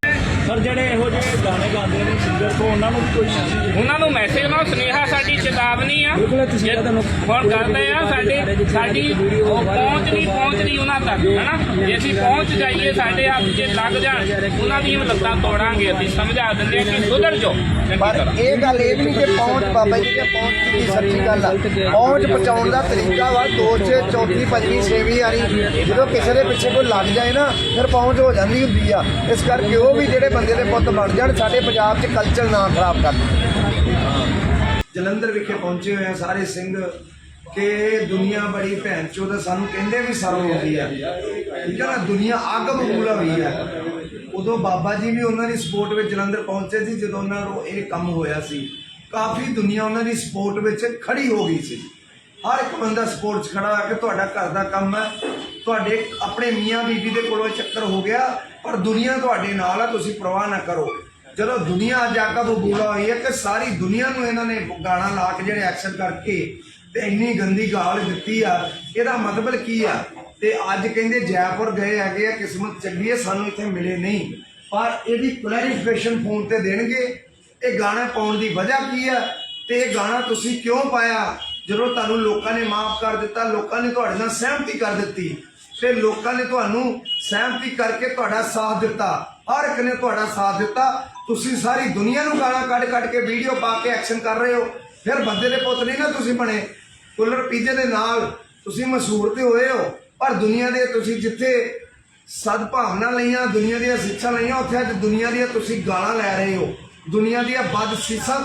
ਸਰ ਜਿਹੜੇ ਇਹੋ ਜਿਹੇ ਗਾਣੇ ਗਾਉਂਦੇ ਨੇ ਸਿੰਗਰ ਤੋਂ ਉਹਨਾਂ ਨੂੰ ਵੀ ਕੋਈ ਮੈਸੇਜ ਉਹਨਾਂ ਨੂੰ ਮੈਸੇਜ ਨਾਲ ਸੁਨੇਹਾ ਸਾਡੀ ਚੇਤਾਵਨੀ ਆ। ਜੇ ਹੁਣ ਕਰਦੇ ਆ ਸਾਡੀ ਸਾਡੀ ਉਹ ਪਹੁੰਚ ਨਹੀਂ ਪਹੁੰਚਦੀ ਉਹਨਾਂ ਤੱਕ ਹਨਾ? ਜੇ ਅਸੀਂ ਪਹੁੰਚ ਜਾਈਏ ਸਾਡੇ ਹੱਥ 'ਚ ਲੱਗ ਜਾਣ ਉਹਨਾਂ ਦੀਆਂ ਲੱਤਾਂ ਤੋੜਾਂਗੇ ਅਸੀਂ ਸਮਝਾ ਦਿੰਦੇ ਆ ਕਿ ਸੁਧਰ ਜਾਓ। ਪਰ ਇਹ ਗੱਲ ਇਹ ਵੀ ਨਹੀਂ ਕਿ ਪਹੁੰਚ ਬਾਬਾ ਜੀ ਦੀ ਪਹੁੰਚ ਦੀ ਸੱਚੀ ਗੱਲ ਆ। ਪਹੁੰਚ ਪਹੁੰਚਾਉਣ ਦਾ ਤਰੀਕਾ ਵਾ ਦੋ ਚ ਚੌਥੀ ਪੰਜਵੀਂ ਛੇਵੀਂ ਵਾਰੀ ਜਦੋਂ ਕਿਸੇ ਦੇ ਪਿੱਛੇ ਕੋਈ ਲੱਗ ਜਾਏ ਨਾ ਫਿਰ ਪਹੁੰਚ ਹੋ ਜਾਂਦੀ ਹੁੰਦੀ ਆ। ਇਸ ਕਰਕੇ ਉਹ ਵੀ ਜਿਹੜੇ ਬੰਦੇ ਦੇ ਪੁੱਤ ਬਣ ਜਾਣ, ਸਾਡੇ ਪੰਜਾਬ 'ਚ ਕਲਚਰ ਨਾ ਖਰਾਬ ਕਰ ਜਲੰਧਰ ਵਿਖੇ ਪਹੁੰਚੇ ਹੋਏ ਆ ਸਾਰੇ ਸਿੰਘ ਕਿ ਦੁਨੀਆ ਬੜੀ ਭੈਣ ਚੋਦ ਸਾਨੂੰ ਕਹਿੰਦੇ ਵੀ ਸਰਵ ਹੁੰਦੀ ਆ। ਠੀਕ ਹੈ ਨਾ, ਦੁਨੀਆ ਅੱਗ ਬਬੂਲਾ ਹੋਈ ਆ। ਉਦੋਂ ਬਾਬਾ ਜੀ ਵੀ ਉਹਨਾਂ ਦੀ ਸਪੋਰਟ ਵਿੱਚ ਜਲੰਧਰ ਪਹੁੰਚੇ ਸੀ, ਜਦੋਂ ਉਹਨਾਂ ਨੂੰ ਇਹ ਕੰਮ ਹੋਇਆ ਸੀ। ਕਾਫੀ ਦੁਨੀਆ ਉਹਨਾਂ ਦੀ ਸਪੋਰਟ ਵਿੱਚ ਖੜੀ ਹੋ ਗਈ ਸੀ। ਹਰ ਇੱਕ ਬੰਦਾ ਸਪੋਰਟ 'ਚ ਖੜਾ ਹੋ ਕੇ ਤੁਹਾਡਾ ਘਰ ਦਾ ਕੰਮ ਹੈ ਤੁਹਾਡੇ ਆਪਣੇ ਮੀਆਂ ਬੀਬੀ ਦੇ ਕੋਲੋਂ ਚੱਕਰ ਹੋ ਗਿਆ ਪਰ ਦੁਨੀਆ ਤੁਹਾਡੇ ਨਾਲ ਆ, ਤੁਸੀਂ ਪ੍ਰਵਾਹ ਨਾ ਕਰੋ। ਜਦੋਂ ਦੁਨੀਆ ਅੱਜ ਆਕਾ ਬਬੂਲਾ ਹੋਈ ਹੈ ਕਿ ਸਾਰੀ ਦੁਨੀਆ ਨੂੰ ਇਹਨਾਂ ਨੇ ਗਾਣਾ ਲਾ ਕੇ ਜਿਹੜੇ ਐਕਸ਼ਨ ਕਰਕੇ ਤੇ ਇੰਨੀ ਗੰਦੀ ਗਾਲ ਦਿੱਤੀ ਆ, ਇਹਦਾ ਮਤਲਬ ਕੀ ਆ? ਤੇ ਅੱਜ ਕਹਿੰਦੇ ਜੈਪੁਰ ਗਏ ਹੈਗੇ ਆ, ਕਿਸਮਤ ਚੰਗੀ ਹੈ ਸਾਨੂੰ ਇੱਥੇ ਮਿਲੇ ਨਹੀਂ। ਪਰ ਇਹਦੀ ਕਲੈਰੀਫਿਕੇਸ਼ਨ ਫੋਨ ਤੇ ਦੇਣਗੇ। ਇਹ ਗਾਣਾ ਪਾਉਣ ਦੀ ਵਜ੍ਹਾ ਕੀ ਆ? ਤੇ ਇਹ ਗਾਣਾ ਤੁਸੀਂ ਕਿਉਂ ਪਾਇਆ? ਜਦੋਂ ਤੁਹਾਨੂੰ ਲੋਕਾਂ ਨੇ ਮਾਫ ਕਰ ਦਿੱਤਾ, ਲੋਕਾਂ ਨੇ ਤੁਹਾਡੇ ਨਾਲ ਸਹਿਮਤੀ ਕਰ ਦਿੱਤੀ। ਤੇ ਲੋਕਾਂ ਨੇ ਤੁਹਾਨੂੰ ਸਹਿਮਤੀ ਕਰਕੇ ਤੁਹਾਡਾ ਸਾਥ ਦਿੱਤਾ। ਹਰ ਇੱਕ ਨੇ ਤੁਹਾਡਾ ਸਾਥ ਦਿੱਤਾ। ਤੁਸੀਂ ਸਾਰੀ ਦੁਨੀਆ ਨੂੰ ਗਾਲਾਂ ਕੱਢ ਕੱਢ ਕੇ ਵੀਡੀਓ ਪਾ ਕੇ ਐਕਸ਼ਨ ਕਰ ਰਹੇ ਹੋ। ਫਿਰ ਬੰਦੇ ਦੇ ਪੁੱਤ ਨਹੀਂ ਨਾ ਤੁਸੀਂ ਬਣੇ। ਕੁੱਲਰ ਪੀਜੇ ਦੇ ਨਾਲ ਤੁਸੀਂ ਮਸ਼ਹੂਰ ਤੇ ਹੋਏ ਹੋ। ਪਰ ਦੁਨੀਆ ਦੇ ਤੁਸੀਂ ਜਿੱਥੇ ਸਦਭਾਵਨਾ ਲਈਆਂ, ਦੁਨੀਆ ਦੀਆਂ ਸਿੱਖਿਆ ਲਈਆਂ, ਉੱਥੇ ਅੱਜ ਦੁਨੀਆ ਦੀਆਂ ਤੁਸੀਂ ਗਾਲਾਂ ਲੈ ਰਹੇ ਹੋ। ਦੁਨੀਆ ਦੀਆਂ ਬਦ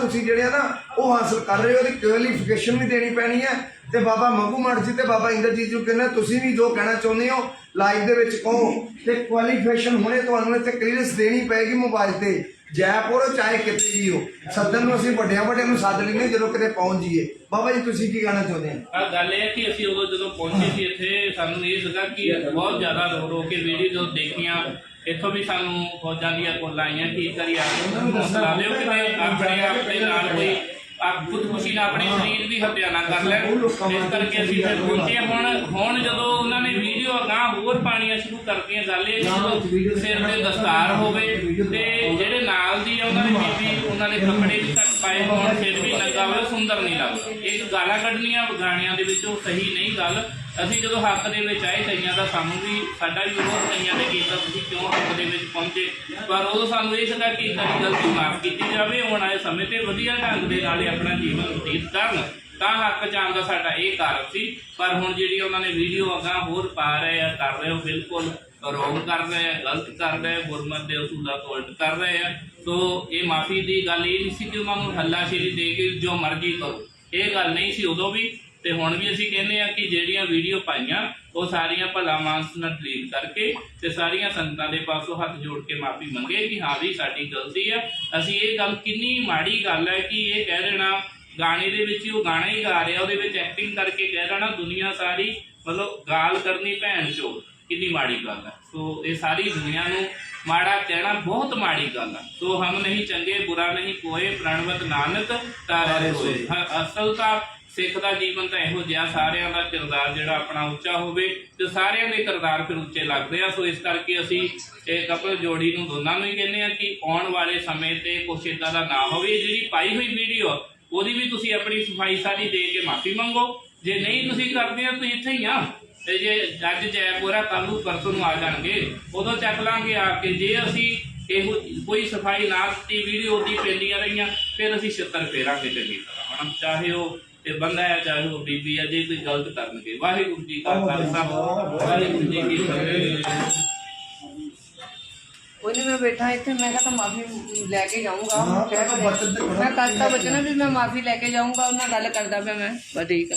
ਤੁਸੀਂ ਜਿਹੜੇ ਨਾ, ਉਹ ਹਾਸਲ ਕਰ ਰਹੇ ਹੋ ਉਹਦੀ ਕੁਆਲੀਫਿਕੇਸ਼ਨ ਵੀ ਦੇਣੀ ਪੈਣੀ ਹੈ। ਤੇ ਬਾਬਾ ਮੰਗੂ ਮਠ ਜੀ ਤੇ ਬਾਬਾ ਇੰਦਰਜੀਤ ਜੀ ਕਹਿੰਦੇ ਤੁਸੀਂ ਵੀ ਜੋ ਕਹਿਣਾ ਚਾਹੁੰਦੇ ਹੋ ਲਾਈਵ ਦੇ ਵਿੱਚ ਕਹੋ। ਤੇ ਕੁਆਲੀਫਿਕੇਸ਼ਨ ਹੁਣੇ ਤੁਹਾਨੂੰ ਇੱਥੇ ਕਲੀਅਰੈਂਸ ਦੇਣੀ ਪਏਗੀ ਮੋਬਾਈਲ ਤੇ। ਜੈਪੁਰ ਚਾਹੇ ਕਿਤੇ ਵੀ ਹੋ, ਸੱਦਣ ਨੂੰ ਅਸੀਂ ਵੱਡਿਆਂ ਵੱਡਿਆਂ ਨੂੰ ਸੱਦ ਲੈਂਦੇ ਜਦੋਂ ਕਿਤੇ ਪਹੁੰਚ ਜਾਈਏ। ਬਾਬਾ ਜੀ, ਤੁਸੀਂ ਕੀ ਕਹਿਣਾ ਚਾਹੁੰਦੇ ਆ ਆ ਗੱਲ ਇਹ ਹੈ ਕਿ ਅਸੀਂ ਉਦੋਂ ਜਦੋਂ ਪਹੁੰਚੇ ਸੀ ਇੱਥੇ, ਸਾਨੂੰ ਇਹ ਸੀਗਾ ਕਿ ਬਹੁਤ ਜ਼ਿਆਦਾ ਰੋ ਰੋ ਕੇ ਵੀਡੀਓ ਦੇਖੀਆਂ ਇੱਥੋਂ ਵੀ ਸਾਨੂੰ ਫੌਜਾਂ ਦੀਆਂ ਕੋਲਾਂ ਆਈਆਂ ਕਿ ਇੱਕ ਵਾਰੀ ਆਪ ਹੌਸਲਾ ਦਿਓ ਕਿ ਆਪਣੇ ਆਪਣੇ ਨਾਲ ਕੋਈ ਆਪ ਖੁਦਕੁਸ਼ੀ ਨਾਲ ਆਪਣੇ ਸਰੀਰ ਦੀ ਹੱਤਿਆ ਨਾ ਕਰ ਲੈਣ ਇਸ ਕਰਕੇ ਅਸੀਂ ਫਿਰ ਪਹੁੰਚੇ ਹੁਣ ਹੁਣ ਜਦੋਂ ਉਹਨਾਂ ਨੇ ਵੀਡੀਓ ਅਗਾਂਹ ਹੋਰ ਪਾਣੀਆਂ ਸ਼ੁਰੂ ਕਰਤੀਆਂ ਗੱਲ ਇਹ ਜਦੋਂ ਸਿਰ ਤੇ ਦਸਤਾਰ ਹੋਵੇ ਤੇ ਜਿਹੜੇ ਨਾਲ ਦੀ ਆ ਉਹਨਾਂ ਨੇ ਬੀਬੀ ਉਹਨਾਂ ਨੇ ਕੱਪੜੇ ਵੀ ਘੱਟ ਪਾਏ ਹੋਣ ਸਿਰ ਵੀ ਲੱਗਾ ਹੋਵੇ ਸੁੰਦਰ ਨਹੀਂ ਲੱਗਦਾ। ਇੱਕ ਗਾਲਾਂ ਕੱਢਣੀਆਂ ਗਾਣਿਆਂ ਦੇ ਵਿੱਚ ਉਹ ਸਹੀ ਨਹੀਂ ਗੱਲ। ਅਸੀਂ ਜਦੋਂ ਹੱਕ ਦੇ ਵਿੱਚ ਆਏ ਕਈਆਂ ਦਾ, ਸਾਨੂੰ ਵੀ ਸਾਡਾ ਵੀ ਵਿਰੋਧ ਕਈਆਂ ਨੇ ਕੀਤਾ ਤੁਸੀਂ ਕਿਉਂ ਹੱਕ ਦੇ ਵਿੱਚ ਪਹੁੰਚੇ? ਪਰ ਉਦੋਂ ਸਾਨੂੰ ਇਹ ਸੀਗਾ ਕਿ ਸਾਡੀ ਗਲਤੀ ਮਾਫ ਕੀਤੀ ਜਾਵੇ ਹੁਣ ਆਏ ਸਮੇਂ ਤੇ ਵਧੀਆ ਢੰਗ ਦੇ ਨਾਲ ਆਪਣਾ ਜੀਵਨ ਬਤੀਤ ਕਰਨ। ਤਾਂ ਹੱਕ ਜਾਣ ਦਾ ਸਾਡਾ ਇਹ ਕਾਰਨ ਸੀ। ਪਰ ਹੁਣ ਜਿਹੜੀ ਉਹਨਾਂ ਨੇ ਵੀਡੀਓ ਅਗਾਂਹ ਹੋਰ ਪਾ ਰਹੇ ਆ, ਕਰ ਰਹੇ ਹੋ ਬਿਲਕੁਲ ਰੋਂਗ ਕਰ ਰਹੇ ਆ, ਗਲਤ ਕਰ ਰਹੇ ਆ, ਗੁਰਮਤ ਦੇ ਉਸੂਲਾਂ ਤੋਂ ਉਲਟ ਕਰ ਰਹੇ ਆ। ਸੋ ਇਹ ਮਾਫੀ ਦੀ ਗੱਲ ਇਹ ਨਹੀਂ ਸੀ ਕਿ ਉਹਨਾਂ ਨੂੰ ਹੱਲਾਸ਼ੇਰੀ ਦੇ ਕੇ ਜੋ ਮਰਜ਼ੀ ਕਰੋ। ਇਹ ਗੱਲ ਨਹੀਂ ਸੀ ਉਦੋਂ ਵੀ। ਤੇ ਹੁਣ ਵੀ ਅਸੀਂ ਕਹਿੰਦੇ ਆ ਕਿ ਜਿਹੜੀਆਂ ਵੀਡੀਓ ਪਾਈਆਂ ਉਹ ਸਾਰੀਆਂ ਭਲਾ ਮਾਨਸ ਨਾਲ ਡਿਲੀਟ ਕਰਕੇ ਤੇ ਸਾਰੀਆਂ ਸੰਗਤਾਂ ਦੇ ਪਾਸੋਂ ਹੱਥ ਜੋੜ ਕੇ ਮਾਫੀ ਮੰਗੇ ਕਿ ਹਾਂ ਵੀ ਸਾਡੀ ਗਲਤੀ ਆ। ਅਸੀਂ ਇਹ ਗੱਲ ਕਿੰਨੀ ਮਾੜੀ ਗੱਲ ਹੈ ਕਿ ਇਹ ਕਹਿ ਦੇਣਾ ਗਾਣੇ ਦੇ ਵਿੱਚ ਉਹ ਗਾਣਾ ਹੀ ਗਾ ਰਿਹਾ ਉਹਦੇ ਵਿੱਚ ਐਕਟਿੰਗ ਕਰਕੇ ਕਹਿ ਦੇਣਾ ਦੁਨੀਆ ਸਾਰੀ ਮਤਲਬ ਗਾਲ ਕਰਨੀ ਭੈਣ ਚੋ ਕਿੰਨੀ ਮਾੜੀ ਗੱਲ ਹੈ। ਸੋ ਇਹ ਸਾਰੀ ਦੁਨੀਆ ਨੂੰ ਮਾੜਾ ਕਹਿਣਾ ਬਹੁਤ ਮਾੜੀ ਗੱਲ ਹੈ ਸੋ ਹਮ ਨਹੀਂ ਚੰਗੇ ਬੁਰਾ ਨਹੀਂ ਕੋਏ ਪ੍ਰਣਵਤ ਨਾਨਕ ਤਾਰੇ ਹੋਏ ਅਸਲ ਤਾਂ ਸਿੱਖ ਦਾ ਜੀਵਨ ਤਾਂ ਇਹੋ ਜਿਹਾ, ਸਾਰਿਆਂ ਦਾ ਕਿਰਦਾਰ ਜਿਹੜਾ ਆਪਣਾ ਉੱਚਾ ਹੋਵੇ ਤੇ ਸਾਰਿਆਂ ਦੇ ਕਿਰਦਾਰ ਫਿਰ ਉੱਚੇ ਲੱਗਦੇ ਆ। ਸੋ ਇਸ ਕਰਕੇ ਅਸੀਂ ਇਹ ਕਪਲ ਜੋੜੀ ਨੂੰ ਦੋਨਾਂ ਨੂੰ ਹੀ ਕਹਿੰਦੇ ਆ ਕਿ ਆਉਣ ਵਾਲੇ ਸਮੇਂ ਤੇ ਕੁਛ ਏਦਾਂ ਦਾ ਨਾ ਹੋਵੇ। ਜਿਹੜੀ ਪਾਈ ਹੋਈ ਵੀਡੀਓ, ਉਹਦੀ ਵੀ ਤੁਸੀਂ ਆਪਣੀ ਸਫ਼ਾਈ ਸਾਰੀ ਦੇ ਕੇ ਮਾਫੀ ਮੰਗੋ। ਜੇ ਨਹੀਂ ਤੁਸੀਂ ਕਰਦੇ ਆ, ਤੁਸੀਂ ਇੱਥੇ ਹੀ ਆ। ਤੇ ਜੇ ਅੱਜ ਜੈਪੁਰਾ ਕੱਲ ਨੂੰ ਪਰਸੋਂ ਨੂੰ ਆ ਜਾਣਗੇ। ਉਦੋਂ ਚੱਕ ਲਾਂਗੇ ਆ ਕੇ। ਜੇ ਅਸੀਂ ਇਹੋ ਕੋਈ ਸਫ਼ਾਈ ਨਾ ਕੀਤੀ ਵੀਡੀਓ ਦੀ ਪੈਂਦੀਆਂ ਰਹੀਆਂ, ਫਿਰ ਅਸੀਂ ਛਿੱਤਰ ਫੇਰਾਂਗੇ ਚੰਗੀ ਤਰ੍ਹਾਂ। ਹਨਾ ਚਾਹੇ ਉਹ ਤੇ ਬੰਦਾ ਹੈ ਚਾਹੇ ਉਹ ਬੀਬੀ ਹੈ ਜੇ ਕੋਈ ਗਲਤ ਕਰਨਗੇ। ਵਾਹਿਗੁਰੂ ਜੀ ਕਾ ਖਾਲਸਾ ਵਾਹਿਗੁਰੂ ਜੀ ਕੀ ਫਤਿਹ। ਨਹੀਂ ਮੈਂ ਬੈਠਾ ਇੱਥੇ ਮੈਂ ਕਿਹਾ ਤਾਂ ਮਾਫੀ ਲੈ ਕੇ ਜਾਊਂਗਾ। ਹਾਂ, ਕਹਿ ਤਾਂ ਮੈਂ ਬਚਨਾ ਵੀ ਮੈਂ ਮਾਫੀ ਲੈ ਕੇ ਜਾਊਂਗਾ ਉਹਨਾਂ ਗੱਲ ਕਰਦਾ ਪਿਆ ਮੈਂ। ਬਸ ਠੀਕ ਆ।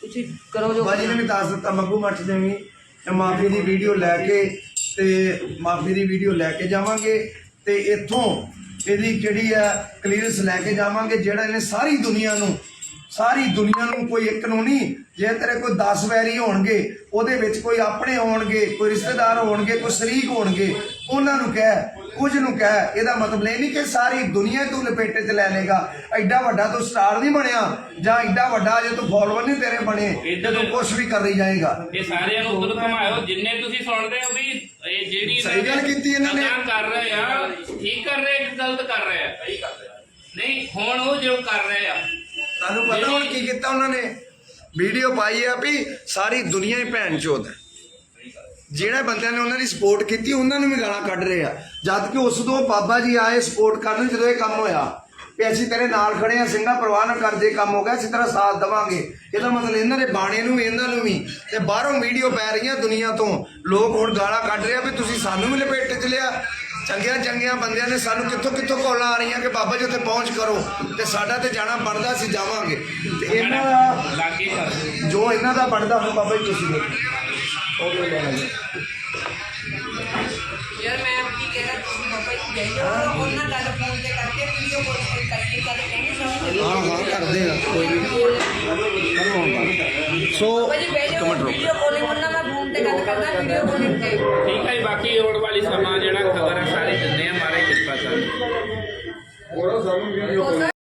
ਤੁਸੀਂ ਕਰੋ ਜੋ ਬਾਜੀ ਨੇ ਵੀ ਦੱਸ ਦਿੱਤਾ ਮੰਗੂ ਮੱਠ ਨੇ ਵੀ। ਤੇ ਮਾਫੀ ਦੀ ਵੀਡੀਓ ਲੈ ਕੇ ਤੇ ਮਾਫੀ ਦੀ ਵੀਡੀਓ ਲੈ ਕੇ ਜਾਵਾਂਗੇ ਤੇ ਇੱਥੋਂ ਇਹਦੀ ਜਿਹੜੀ ਆ ਕਲੀਅਰੈਂਸ ਲੈ ਕੇ ਜਾਵਾਂਗੇ ਜਿਹੜਾ ਇਹਨੇ ਸਾਰੀ ਦੁਨੀਆ ਨੂੰ ਸਾਰੀ ਦੁਨੀਆ ਨੂੰ ਕੋਈ ਇੱਕ ਨੂੰ ਨਹੀਂ ਜੇ ਤੇਰੇ ਕੋਈ 10 ਵੈਰੀ ਹੋਣਗੇ ਉਹਦੇ ਵਿੱਚ ਕੋਈ ਆਪਣੇ ਹੋਣਗੇ ਕੋਈ ਰਿਸ਼ਤੇਦਾਰ ਹੋਣਗੇ ਕੋਈ ਸ਼ਰੀਕ ਹੋਣਗੇ ਉਹਨਾਂ ਨੂੰ ਕਹਿ ਕੁਝ ਨੂੰ ਕਹਿ ਇਹਦਾ ਮਤਲਬ ਇਹ ਨਹੀਂ ਕਿ ਸਾਰੀ ਦੁਨੀਆ ਤੂੰ ਲਪੇਟੇ 'ਚ ਲੈ ਲੇਗਾ ਐਡਾ ਵੱਡਾ ਤੂੰ ਸਟਾਰ ਨਹੀਂ ਬਣਿਆ ਜਾਂ ਐਡਾ ਵੱਡਾ ਜੇ ਤੂੰ ਫਾਲੋਅਰ ਨਹੀਂ ਤੇਰੇ ਬਣੇ ਇੱਧਰ- ਤੇ ਕੁਝ ਵੀ ਕਰ ਰਹੀ ਜਾਏਗਾ। ਇਹ ਸਾਰਿਆਂ ਨੂੰ ਉਧਰ ਘਮਾਇਓ ਜਿੰਨੇ ਤੁਸੀਂ ਸੁਣਦੇ ਹੋ ਵੀ ਇਹ ਜਿਹੜੀ ਸਹੀ ਗੱਲ ਕੀਤੀ ਇਹਨਾਂ ਨੇ। ਕਰ ਰਹੇ ਆ ਠੀਕ ਕਰ ਰਹੇ ਗਲਤ ਕਰ ਰਹੇ ਆ। ਸਹੀ ਕਰ ਰਹੇ ਨਹੀਂ ਹੁਣ ਉਹ ਜੋ ਕਰ ਰਹੇ ਆ ਤੁਹਾਨੂੰ ਪਤਾ ਹੁਣ ਕੀ ਕੀਤਾ ਉਹਨਾਂ ਨੇ? ਵੀਡੀਓ ਪਾਈ ਆ ਵੀ ਸਾਰੀ ਦੁਨੀਆ ਹੀ ਭੈਣ ਚੋਦ ਹੈ। ਜਿਹੜੇ ਬੰਦਿਆਂ ਨੇ ਉਹਨਾਂ ਦੀ ਸਪੋਰਟ ਕੀਤੀ ਉਹਨਾਂ ਨੂੰ ਵੀ ਗਾਲਾਂ ਕੱਢ ਰਹੇ ਆ। ਜਦ ਕਿ ਉਸ ਤੋਂ ਬਾਬਾ ਜੀ ਆਏ ਸਪੋਰਟ ਕਰਨ ਜਦੋਂ ਇਹ ਕੰਮ ਹੋਇਆ ਵੀ ਅਸੀਂ ਤੇਰੇ ਨਾਲ ਖੜੇ ਆ ਸਿੰਘਾ ਪਰਵਾਹ ਨਾ ਕਰਦੇ ਕੰਮ ਹੋ ਗਿਆ ਅਸੀਂ ਤੇਰਾ ਸਾਥ ਦੇਵਾਂਗੇ। ਇਹਦਾ ਮਤਲਬ ਇਹਨਾਂ ਦੇ ਬਾਣੇ ਨੂੰ ਵੀ ਇਹਨਾਂ ਨੂੰ ਵੀ। ਤੇ ਬਾਹਰੋਂ ਵੀਡੀਓ ਪੈ ਰਹੀਆਂ ਦੁਨੀਆ ਤੋਂ। ਲੋਕ ਹੁਣ ਗਾਲਾਂ ਕੱਢ ਰਹੇ ਆ ਵੀ ਤੁਸੀਂ ਸਾਨੂੰ ਵੀ ਲਪੇਟ ਚ ਲਿਆ। ਚੰਗਿਆਂ ਚੰਗਿਆਂ ਬੰਦਿਆਂ ਨੇ ਸਾਨੂੰ ਕਿੱਥੋਂ ਕਿੱਥੋਂ ਕਾਲਾਂ ਆ ਰਹੀਆਂ ਕਿ ਬਾਬਾ ਜੀ ਉੱਥੇ ਪਹੁੰਚ ਕਰੋ ਤੇ ਸਾਡਾ ਤੇ ਜਾਣਾ ਬਣਦਾ ਅਸੀਂ ਜਾਵਾਂਗੇ। ਤੇ ਇਹਨਾਂ ਦਾ ਲਾਗੇ ਕਰ ਜੋ ਇਹਨਾਂ ਦਾ ਬਣਦਾ ਹੁਣ ਬਾਬਾ ਜੀ ਤੁਸੀਂ ਦੇਖੋ। ਉਹ ਲੈਣਾ ਜੀ ਯਾਰ ਮੈਂ ਕੀ ਕਹਿ ਰਿਹਾ ਤੁਸੀਂ ਬਾਬਾ ਜੀ ਗਏ ਹੋ। ਉਹਨਾਂ ਗੱਲ ਫੋਨ ਤੇ ਕਰਕੇ ਵੀਡੀਓ ਕਾਲ ਕਰਕੇ ਗੱਲ ਕਹਿਣੀ ਸਮਝ ਹਾਂ ਹਾਂ ਕਰਦੇ ਆ ਕੋਈ ਨਹੀਂ। ਸੋ ਬਾਬਾ ਜੀ ਵੀਡੀਓ ਕਾਲਿੰਗ ਉਹਨਾਂ ਨਾਲ ਠੀਕ ਹੈ ਜੀ ਬਾਕੀ ਆਉਣ ਵਾਲੀ ਸਮਾਂ ਜਿਹੜਾ ਖਬਰ ਹੈ ਸਾਰੇ ਦਿੰਦੇ ਆ ਮਾਰੇ ਕਿਰਪਾ ਸਾਹਿਬ ਹੋਰ ਸਾਨੂੰ ਵੀਡੀਓ